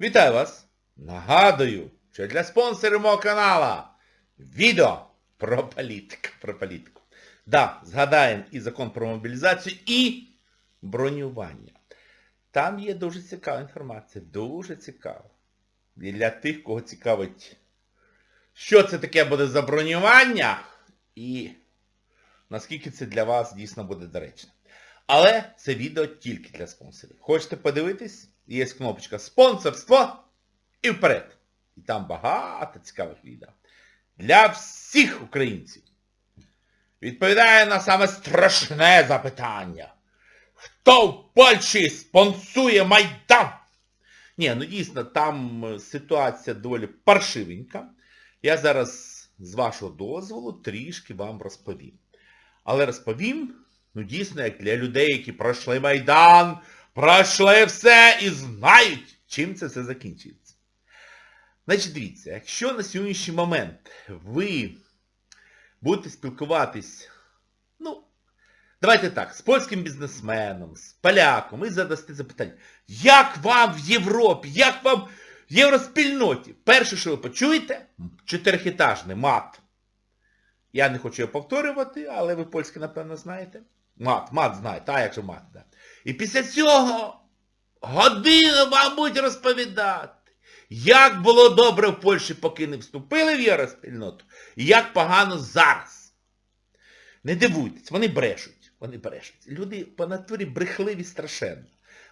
Вітаю вас! Нагадую, що для спонсорів мого канала відео про політику. Про політику. Да, згадаємо і закон про мобілізацію, і бронювання. Там є дуже цікава інформація, дуже цікава. І для тих, кого цікавить, що це таке буде за бронювання, і наскільки це для вас дійсно буде доречно. Але це відео тільки для спонсорів. Хочете подивитись? Є кнопочка спонсорство і вперед. І там багато цікавих відео. Для всіх українців. Відповідає на саме страшне запитання. Хто в Польщі спонсує Майдан? Ні, ну дійсно, там е, ситуація доволі паршивенька. Я зараз, з вашого дозволу, трішки вам розповім. Але розповім, ну дійсно, як для людей, які пройшли Майдан, пройшли все і знають, чим це все закінчується. Значить, дивіться, якщо на сьогоднішній момент ви будете спілкуватись, ну, давайте так, з польським бізнесменом, з поляком, і задасте запитання, як вам в Європі, як вам в євроспільноті? Перше, що ви почуєте, чотирихітажний мат. Я не хочу його повторювати, але ви польське, напевно, знаєте. Мат, мат знаєте, а як же мат, да. І після цього годину вам будуть розповідати, як було добре в Польщі, поки не вступили в євроспільноту, і як погано зараз. Не дивуйтесь, вони брешуть. Вони брешуть. Люди по натурі брехливі страшенно.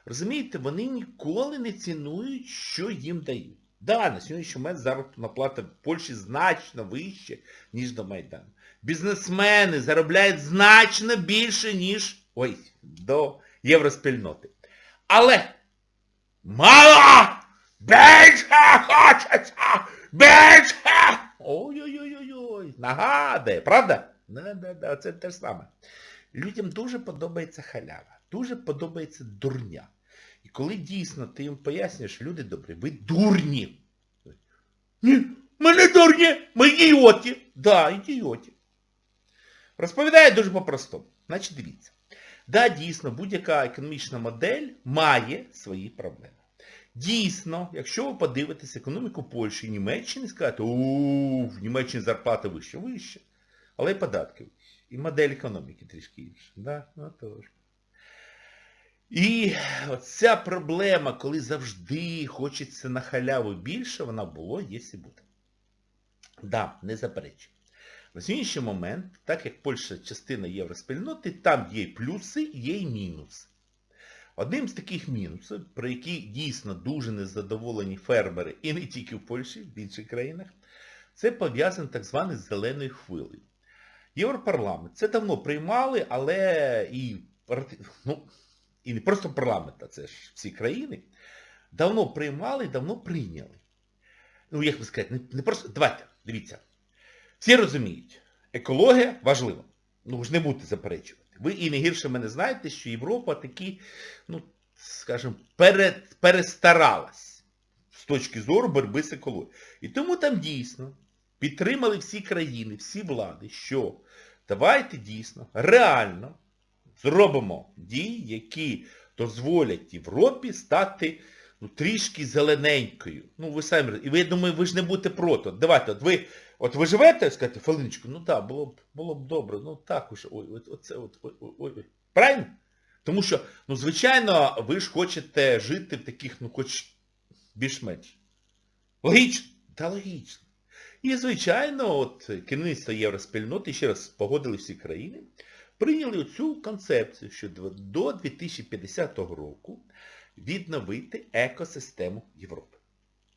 Розумієте, вони ніколи не цінують, що їм дають. Да, на сьогоднішній момент заробітна плата в Польщі значно вище, ніж до Майдану. Бізнесмени заробляють значно більше, ніж ой, до євроспільноти. Але мало! Більше хочеться! Більше! Ой-ой-ой-ой! Нагадує, правда? Да-да-да, це те ж саме. Людям дуже подобається халява, дуже подобається дурня. І коли дійсно ти їм пояснюєш, люди добрі, ви дурні. Ні, ми не дурні, ми ідіоті. Да, ідіоті. Розповідає дуже по-простому. Значить, дивіться. Да, дійсно, будь-яка економічна модель має свої проблеми. Дійсно, якщо ви подивитесь економіку Польщі і Німеччини, скажете, у в Німеччині зарплата вища. Але і податки. І модель економіки трішки інша. Да? Ну, тож. І оця проблема, коли завжди хочеться на халяву більше, вона було, є і буде. Да, не заперечую. На сьогоднішній момент, так як Польща частина євроспільноти, там є плюси, є і мінуси. Одним з таких мінусів, про які дійсно дуже незадоволені фермери, і не тільки в Польщі, в інших країнах, це пов'язано так зване з зеленою хвилею. Європарламент це давно приймали, але і, ну, і не просто парламент, а це ж всі країни, давно приймали давно прийняли. Ну, як би сказати, не, не просто... Давайте, дивіться. Всі розуміють, екологія важлива. Ну, ж не будете заперечувати. Ви і не гірше мене знаєте, що Європа таки, ну, скажімо, перед, перестаралась з точки зору боротьби з екологією. І тому там дійсно підтримали всі країни, всі влади, що давайте дійсно, реально зробимо дії, які дозволять Європі стати ну, трішки зелененькою. Ну, ви самі, і ви, я думаю, ви ж не будете проти. От Давайте, от ви, от ви живете, скажете, Фалиночку, ну так, було б, було б добре, ну так уж, ой, от, оце, от, ой, ой, ой. Правильно? Тому що, ну, звичайно, ви ж хочете жити в таких, ну, хоч більш-менш. Логічно? Та логічно. І, звичайно, от керівництво Євроспільноти, ще раз погодили всі країни, прийняли цю концепцію, що до 2050 року відновити екосистему Європи.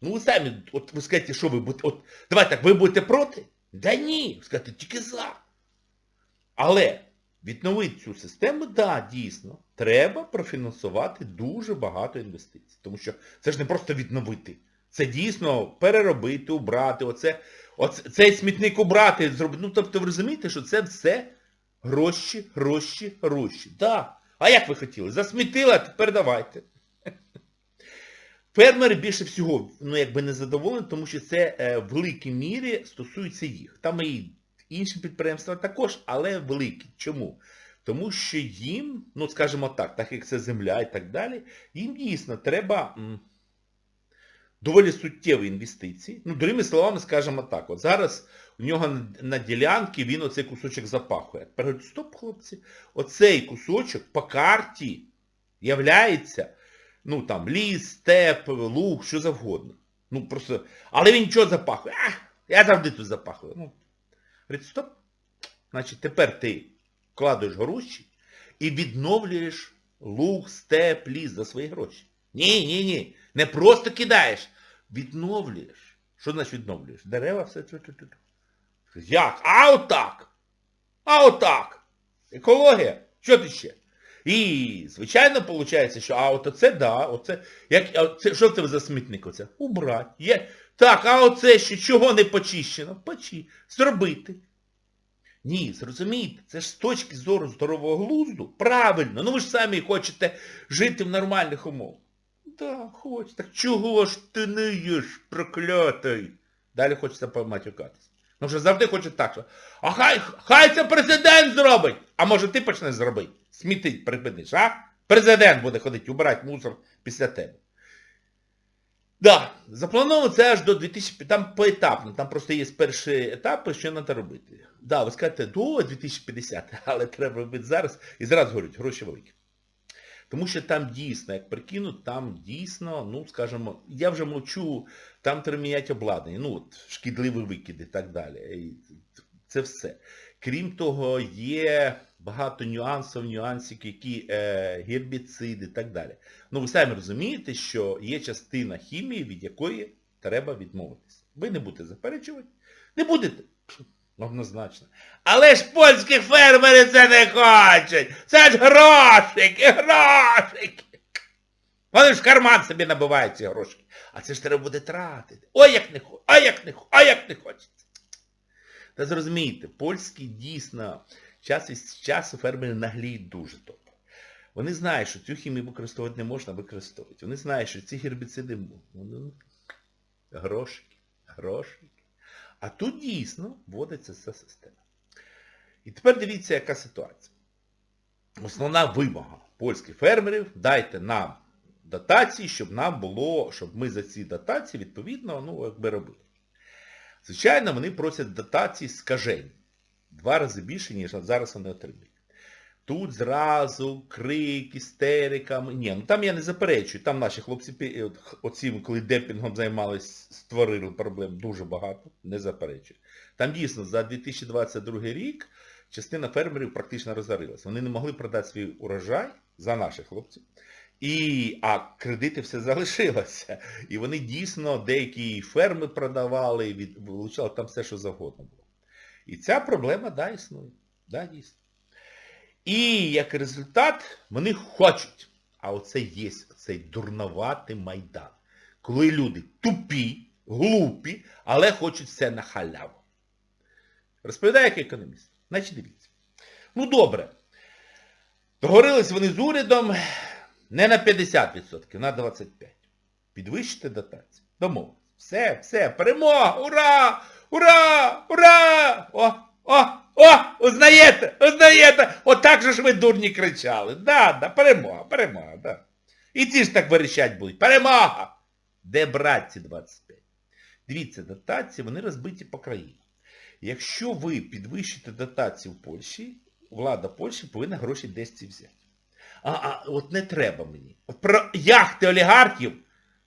Ну ви самі, от ви скажете, що ви будете, от, давайте так, ви будете проти? Да ні, ви тільки за. Але відновити цю систему, да, дійсно, треба профінансувати дуже багато інвестицій. Тому що це ж не просто відновити. Це дійсно переробити, убрати, оце, оце, цей смітник убрати, зробити. Ну, тобто ви розумієте, що це все гроші, гроші, гроші. Да. А як ви хотіли? Засмітили, а тепер давайте. Фермери більше всього, ну, якби не задоволені, тому що це е, в великій мірі стосується їх. Там і інші підприємства також, але великі. Чому? Тому що їм, ну скажімо так, так як це земля і так далі, їм дійсно треба... Доволі суттєві інвестиції. Ну, другими словами, скажемо так, от зараз у нього на, ділянці він оцей кусочок запахує. Тепер стоп, хлопці, оцей кусочок по карті являється, ну там, ліс, степ, луг, що завгодно. Ну просто, але він нічого запахує. А, я завжди тут запахую. Ну, говорить, стоп. Значить, тепер ти вкладаєш гроші і відновлюєш луг, степ, ліс за свої гроші. Ні, ні, ні. Не просто кидаєш, відновлюєш. Що значить відновлюєш? Дерева все. Як? А отак. А отак. Екологія. Що ти ще? І, звичайно, виходить, що а от оце, да, оце, як, а це, що це за смітник оце? Убрати. Є. Так, а оце ще чого не почищено? Почи. Зробити. Ні, зрозумійте, це ж з точки зору здорового глузду. Правильно, ну ви ж самі хочете жити в нормальних умовах. Да, хочу. Так чого ж ти не їш, проклятий? Далі хочеться поматюкатися. Ну що завжди хочуть так, що а хай, хай це президент зробить! А може ти почнеш зробити? Смітить припиниш, а? Президент буде ходити, убирати мусор після тебе. Да, заплановано це аж до 2000, там поетапно, там просто є перші етапи, що треба робити. Да, ви скажете, до 2050, але треба робити зараз. І зразу говорять, гроші великі. Тому що там дійсно, як прикинуть, там дійсно, ну, скажімо, я вже мовчу, там треба обладнання, ну, от, шкідливі викиди і так далі. Це все. Крім того, є багато нюансів, нюансів, які е, гербіциди і так далі. Ну, ви самі розумієте, що є частина хімії, від якої треба відмовитися. Ви не будете заперечувати, не будете. Однозначно. Але ж польські фермери це не хочуть. Це ж грошики, грошики. Вони ж карман собі набивають ці грошики. А це ж треба буде тратити. Ой, як не хочеться, а як не а як не хочеться. Та зрозумійте, польські дійсно час із часу фермери нагліють дуже добре. Вони знають, що цю хімію використовувати не можна використовувати. Вони знають, що ці гербіциди ну, грошики, грошики. А тут дійсно вводиться ця система. І тепер дивіться, яка ситуація. Основна вимога польських фермерів, дайте нам дотації, щоб нам було, щоб ми за ці дотації, відповідно, ну, якби робили. Звичайно, вони просять дотації скажень. Два рази більше, ніж зараз вони отримують. Тут зразу крик, істерика. Ні, ну там я не заперечую. Там наші хлопці, оці, коли депінгом займалися, створили проблем дуже багато, не заперечую. Там дійсно за 2022 рік частина фермерів практично розорилась. Вони не могли продати свій урожай за наших хлопців. І, а кредити все залишилося. І вони дійсно деякі ферми продавали, від, вилучали там все, що завгодно було. І ця проблема, да, існує. Да, дійсно. І як результат вони хочуть. А оце є цей дурноватий майдан. Коли люди тупі, глупі, але хочуть все на халяву. Розповідає як економіст. Значить дивіться. Ну добре. Договорились вони з урядом не на 50%, на 25%. Підвищити дотацію. Домовились. Все, все, перемога! Ура! Ура! Ура! О! О! О! Узнаєте! Узнаєте! Отак же ж ви дурні кричали. Да, да, перемога, перемога, да. І ці ж так верещать будуть. Перемога! Де брать ці 25? Дивіться, дотації, вони розбиті по країні. Якщо ви підвищите дотації в Польщі, влада Польщі повинна гроші десь ці взяти. А, а от не треба мені. Про яхти олігархів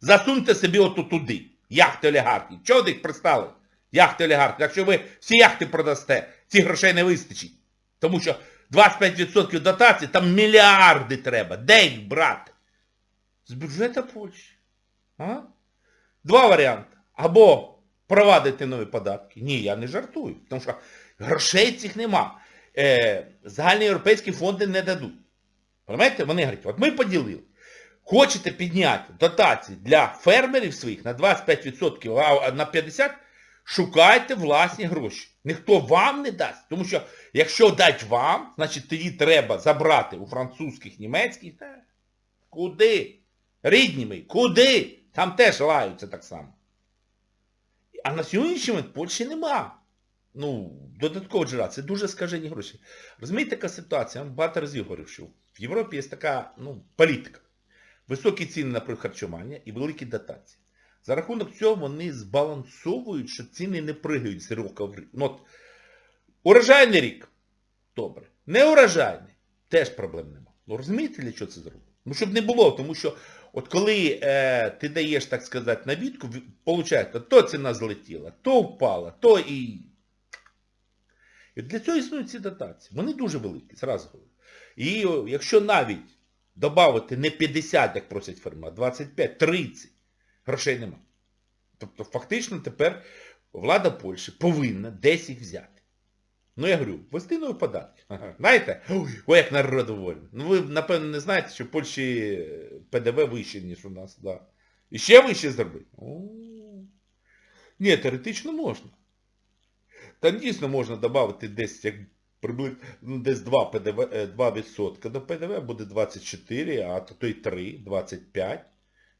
засуньте собі отут туди. Яхти олігархів. Чого їх пристали? Яхти олігархів. Якщо ви всі яхти продасте, цих грошей не вистачить. Тому що 25% дотації, там мільярди треба. Де їх брати? З бюджету Польщі. А? Два варіанти. Або провадити нові податки. Ні, я не жартую. Тому що грошей цих нема. Е, загальні європейські фонди не дадуть. Понимаєте? Вони говорять, от ми поділили. Хочете підняти дотації для фермерів своїх на 25%, а на 50%, шукайте власні гроші. Ніхто вам не дасть. Тому що якщо дать вам, значить тоді треба забрати у французьких, німецьких. Та, куди? Рідні мої, куди? Там теж лаються так само. А на сьогоднішній момент Польщі нема. Ну, додатково джера, це дуже скажені гроші. Розумієте, яка ситуація? Я багато разів говорив, що в Європі є така ну, політика. Високі ціни на харчування і великі дотації. За рахунок цього вони збалансовують, що ціни не пригають з року в рік. Ну, от, урожайний рік. Добре. Не урожайний. Теж проблем нема. Ну розумієте, для чого це зробити? Ну, щоб не було, тому що от коли е, ти даєш, так сказати, навідку, виходить, то ціна злетіла, то впала, то і... І для цього існують ці дотації. Вони дуже великі, зразу говорю. І якщо навіть додати не 50, як просять фермери, а 25, 30, грошей нема. Тобто фактично тепер влада Польщі повинна десь їх взяти. Ну я говорю, ввести нові податки. Знаєте? Ой, як народ довольний. Ну ви, напевно, не знаєте, що в Польщі ПДВ вище, ніж у нас. Да. І ще вище зробити. Ні, теоретично можна. Там дійсно можна додати десь як приблизно ну, десь 2 ПДВ, е, 2% до ПДВ, буде 24, а то й 3, 25.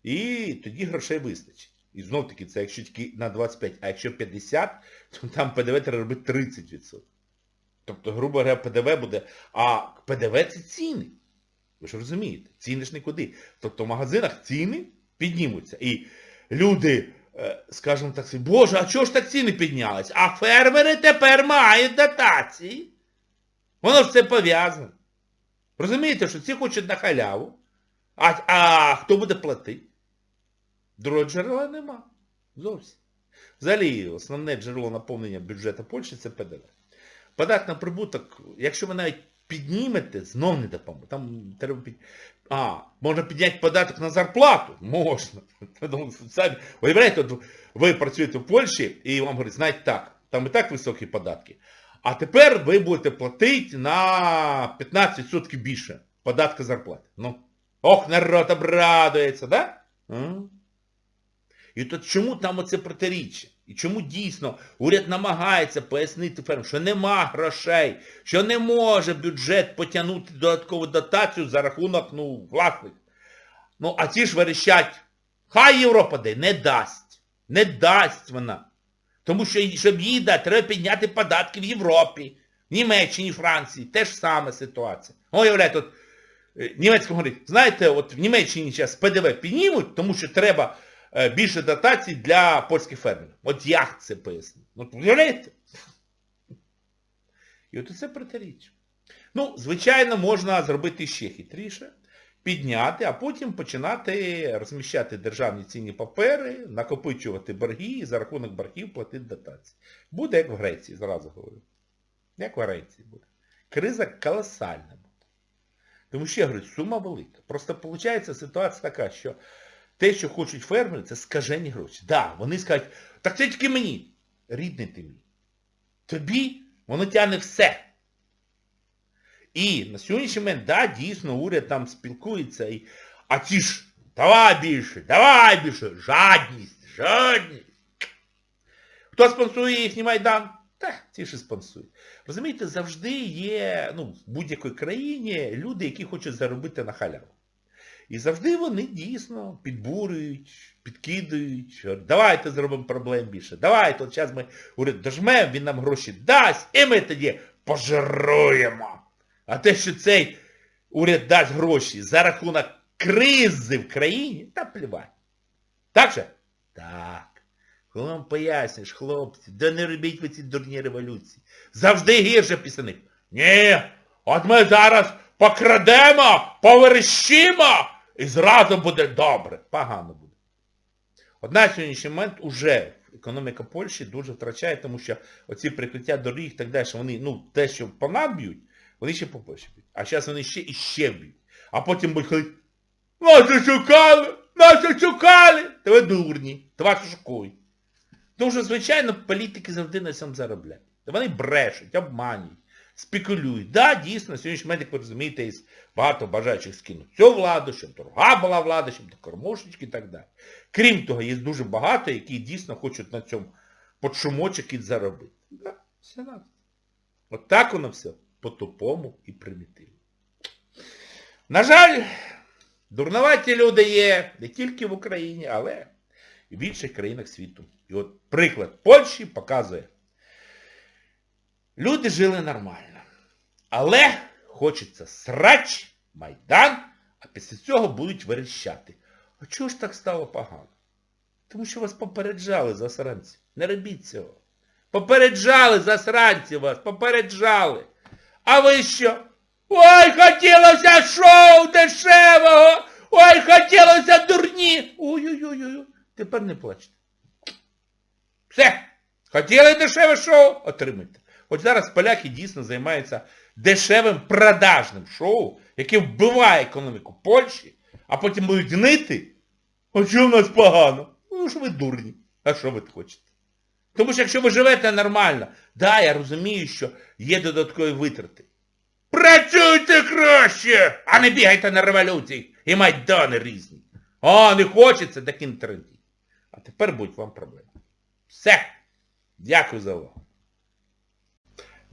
І тоді грошей вистачить. І знов таки, це якщо тільки на 25, а якщо 50, то там ПДВ треба робити 30%. Тобто, грубо говоря, ПДВ буде, а ПДВ це ціни. Ви ж розумієте, ціни ж нікуди. Тобто в магазинах ціни піднімуться. І люди, е, скажімо так, боже, а чого ж так ціни піднялись? А фермери тепер мають дотації. Воно ж все пов'язано. Розумієте, що ці хочуть на халяву, а, а хто буде платити? Другого джерела нема. Зовсім. Взагалі, основне джерело наповнення бюджету Польщі це ПДВ. Податок на прибуток, якщо ви навіть піднімете, знов не допоможе. Там треба під... А, можна підняти податок на зарплату? Можна. Самі... Уявляєте, ви працюєте в Польщі і вам говорять, знаєте так, там і так високі податки. А тепер ви будете платити на 15% більше податка зарплати. Ну, ох, народ обрадується, да? І то чому там оце протиріччя? І чому дійсно уряд намагається пояснити фермерам, що нема грошей, що не може бюджет потягнути додаткову дотацію за рахунок, ну, власних. Ну, а ті ж верещать, хай Європа дає, не дасть. Не дасть вона. Тому що, щоб їй дати, треба підняти податки в Європі, в Німеччині, Франції. Те ж саме ситуація. О, уявляєте, от е, німецько говорить, знаєте, от в Німеччині зараз ПДВ піднімуть, тому що треба більше дотацій для польських фермерів. От як це пояснити? Ну, уявляєте? І от це протиріччя. Ну, звичайно, можна зробити ще хитріше, підняти, а потім починати розміщати державні цінні папери, накопичувати борги і за рахунок боргів платити дотації. Буде як в Греції, зразу говорю. Як в Греції буде. Криза колосальна буде. Тому що я говорю, сума велика. Просто виходить ситуація така, що те, що хочуть фермери, це скажені гроші. Так, да, вони скажуть, так це тільки мені. Рідний ти мій. Тобі воно тягне все. І на сьогоднішній момент, да, дійсно, уряд там спілкується, і, а ті ж, давай більше, давай більше, жадність, жадність. Хто спонсує їхній Майдан? Та, ті ж і спонсують. Розумієте, завжди є, ну, в будь-якій країні люди, які хочуть заробити на халяву. І завжди вони дійсно підбурюють, підкидують, давайте зробимо проблем більше, давайте, от зараз ми уряд дожмемо, він нам гроші дасть, і ми тоді пожируємо. А те, що цей уряд дасть гроші за рахунок кризи в країні, та плівать. Так же? Так. Коли вам пояснюєш, хлопці, да не робіть ви ці дурні революції. Завжди гірше після них. Ні, от ми зараз покрадемо, поверщимо, і зразу буде добре. Погано буде. От на сьогоднішній момент уже економіка Польщі дуже втрачає, тому що оці прикриття доріг і так далі, вони, ну, те, що по нам б'ють, вони ще по б'ють. А зараз вони ще і ще б'ють. А потім будуть ходити, нас шукали, нас шукали. Ви дурні, та вас шукують. Тому що, звичайно, політики завжди на цьому заробляють. Вони брешуть, обманюють, спекулюють. Да, дійсно, на сьогоднішній момент, як ви розумієте, є багато бажаючих скинути цю владу, щоб друга була влада, щоб до кормушечки і так далі. Крім того, є дуже багато, які дійсно хочуть на цьому подшумочок і заробити. Да, все надо. От так воно все по-тупому і примітивно. На жаль, дурноваті люди є не тільки в Україні, але і в інших країнах світу. І от приклад Польщі показує. Люди жили нормально. Але хочеться срач, майдан, а після цього будуть верещати. А чого ж так стало погано? Тому що вас попереджали засранці. Не робіть цього. Попереджали засранці вас, попереджали. А ви що? Ой, хотілося шоу дешевого! Ой, хотілося дурні! Ой-ой-ой, тепер не плачте. Все! Хотіли дешеве шоу? Отримайте. От зараз поляки дійсно займаються дешевим продажним шоу, яке вбиває економіку Польщі, а потім будуть гнити. А що в нас погано? Ну що ви дурні. А що ви хочете? Тому що якщо ви живете нормально, да, я розумію, що є додаткові витрати. Працюйте краще, а не бігайте на революції і майдани різні. О, не хочеться, так інтернет. А тепер будь вам проблема. Все. Дякую за увагу.